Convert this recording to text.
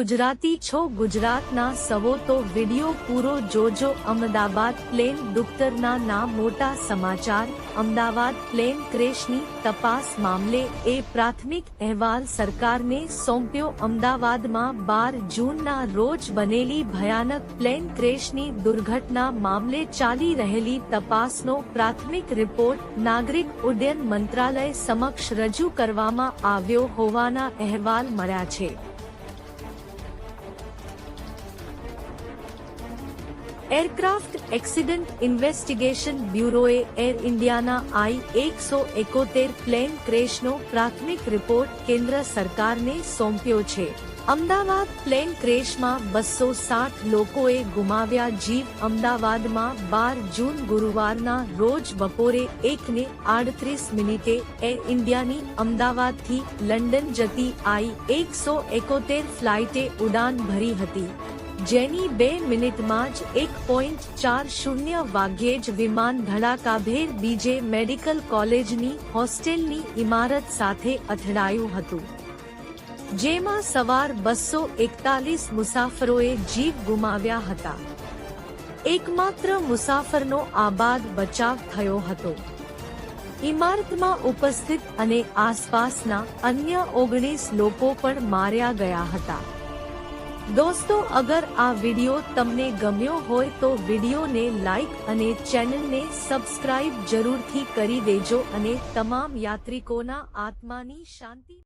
ગુજરાતી છો ગુજરાતના સવો તો વિડિયો પૂરો જોજો અમદાવાદ પ્લેન ડુક્કરના ના મોટા સમાચાર. અમદાવાદ પ્લેન ક્રેશની તપાસ મામલે એ પ્રાથમિક અહેવાલ સરકારને સોંપ્યો. અમદાવાદમાં બાર જૂનના રોજ બનેલી ભયાનક પ્લેન ક્રેશની દુર્ઘટના મામલે ચાલી રહેલી તપાસનો પ્રાથમિક રિપોર્ટ નાગરિક ઉડ્ડયન મંત્રાલય સમક્ષ રજૂ કરવામાં આવ્યો હોવાના અહેવાલ મળ્યા છે. એરક્રાફ્ટ એક્સિડન્ટ ઇન્વેસ્ટિગેશન બ્યુરોએ એર ઇન્ડિયાના આઈ એકસો એકોતેર પ્લેન ક્રેશનો પ્રાથમિક રિપોર્ટ કેન્દ્ર સરકારને સોંપ્યો છે. અમદાવાદ પ્લેન ક્રેશમાં બસો સાઠ લોકોએ ગુમાવ્યા જીવ. અમદાવાદમાં બાર જૂન ગુરુવારના રોજ બપોરે એકને આડત્રીસ મિનિટે એર ઇન્ડિયાની અમદાવાદથી લંડન જતી આઈ એકસો એકોતેર ફ્લાઇટે ઉડાન ભરી હતી. જેની બે મિનિટમાં જ એક પોઈન્ટ ચાર શૂન્ય વાગ્યે જ વિમાન ધડાકાભેર બીજે મેડિકલ કોલેજની હોસ્ટેલની ઇમારત સાથે અથડાયું હતું. જેમાં સવાર બસો એકતાલીસ મુસાફરોએ જીવ ગુમાવ્યા હતા. એકમાત્ર મુસાફરનો આબાદ બચાવ થયો હતો. ઇમારતમાં ઉપસ્થિત અને આસપાસના અન્ય ઓગણીસ લોકો પણ માર્યા ગયા હતા. દોસ્તો, અગર આ વિડિયો તમને ગમ્યો હોય તો વિડિયોને લાઈક અને ચેનલને સબસ્ક્રાઇબ જરૂરથી કરી દેજો અને તમામ યાત્રિકોના આત્માની શાંતિ